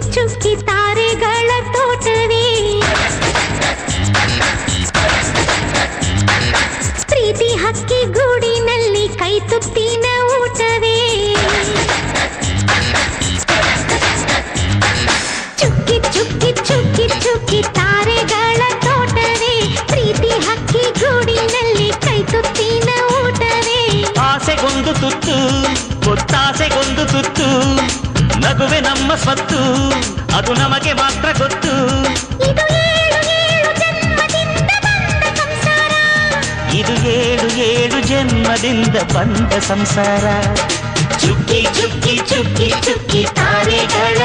ಚುಕ್ಕಿ ತಾರೆಗಳ ತೋಟವೇ. ಪ್ರೀತಿ ಹಕ್ಕಿ ಗೂಡಿನಲ್ಲಿ ಕೈ ತುತ್ತಿನ ಊಟವೇ. ಚುಕ್ಕಿ ಚುಕ್ಕಿ ಚುಕ್ಕಿ ಚುಕ್ಕಿ ತಾರೆಗಳ ತೋಟವೇ. ಪ್ರೀತಿ ಹಕ್ಕಿ ಗೂಡಿನಲ್ಲಿ ಕೈ ತುತ್ತಿನ ಊಟವೇ. ಆಸೆಗೊಂದು ತುತ್ತು, ಒತ್ತಾಸೆಗೊಂದು ತುತ್ತು. ನಮ್ಮ ಸ್ವತ್ತು ಅದು ನಮಗೆ ಮಾತ್ರ ಗೊತ್ತು ಇದು ಏಳು ಏಳು ಜನ್ಮದಿಂದ ಬಂದ ಸಂಸಾರ ಇದು ಏಳು ಏಳು ಜನ್ಮದಿಂದ ಬಂದ ಸಂಸಾರ ಚುಕ್ಕಿ ಚುಕ್ಕಿ ಚುಕ್ಕಿ ಚುಕ್ಕಿ ತಾರೆಗಳ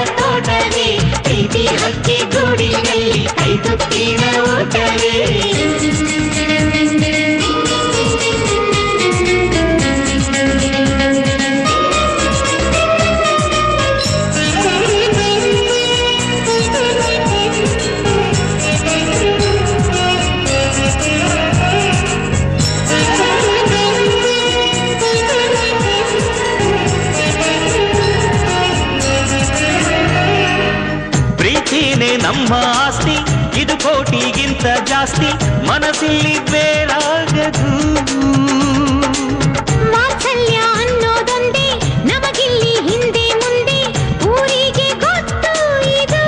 ನಮ್ಮ ಆಸ್ತಿ ಇದು ಕೋಟಿಗಿಂತ ಜಾಸ್ತಿ ಮನಸ್ಸಲ್ಲಿ ಬೇರಾಗದು. ವಾತ್ಸಲ್ಯ ಅನ್ನೋದೊಂದೇ ನಮಗಿಲ್ಲಿ ಹಿಂದೆ ಮುಂದೆ ಊರಿಗೆ ಗೊತ್ತು ಇದು.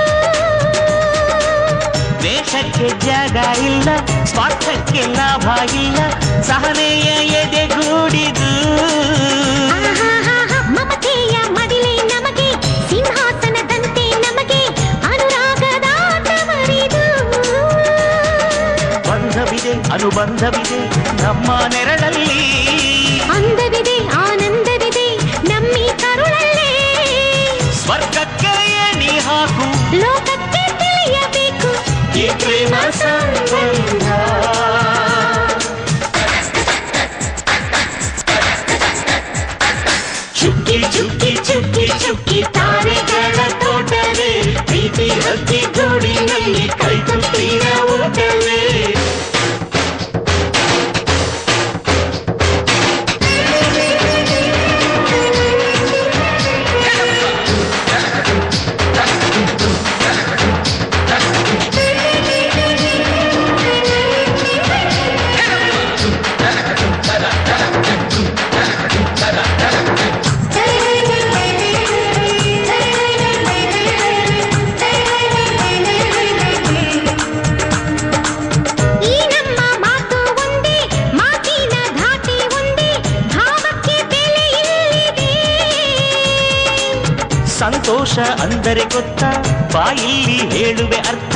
ದೇಶಕ್ಕೆ ಜಾಗ ಇಲ್ಲ ಸ್ವಾರ್ಥಕ್ಕೆ ಲಾಭ ಇಲ್ಲ ಸಹನೆಯ ಬಂಧವಿದೆ. ನಮ್ಮ ನೆರಳಲ್ಲಿ ಸಂತೋಷ ಅಂದರೆ ಗೊತ್ತ? ಬಾಯಿಲಿ ಹೇಳುವೆ ಅರ್ಥ.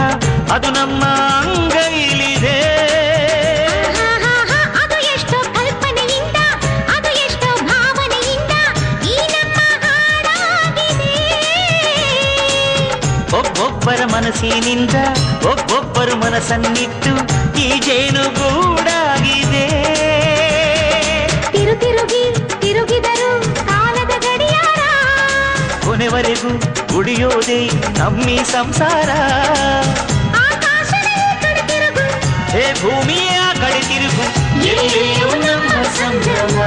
ಅದು ನಮ್ಮ ಅಂಗೈಲಿದೆ. ಆಹಾಹಾಹಾ, ಅದು ಎಷ್ಟೋ ಕಲ್ಪನೆಯಿಂದ ಅದು ಎಷ್ಟೋ ಭಾವನೆಯಿಂದ ಈ ನಮ್ಮ ಹಾಡಾಗಿದೆ. ಒಬ್ಬೊಬ್ಬರ ಮನಸ್ಸಿನಿಂದ ಒಬ್ಬೊಬ್ಬರು ಮನಸ್ಸನ್ನಿಟ್ಟು ಈ ಜೇನು ಕೊನೆವರೆಗೂ ಉಳಿಯೋದೇ ನಮ್ಮಿ ಸಂಸಾರ ಆಕಾಶದ ಈ ಕಡೆ ತಿರುಗು ಹೇ ಭೂಮಿಯ ಕಡೆ ತಿರುಗು ಎಲ್ಲೆಲ್ಲೂ ನಮ್ಮ ಸಂಭ್ರಮ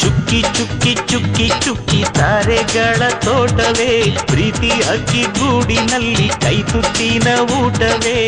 ಚುಕ್ಕಿ ಚುಕ್ಕಿ ಚುಕ್ಕಿ ಚುಕ್ಕಿ ತಾರೆಗಳ ತೋಟವೇ ಪ್ರೀತಿ ಅಕ್ಕಿ ಗೂಡಿನಲ್ಲಿ ಕೈ ತುತ್ತಿನ ಊಟವೇ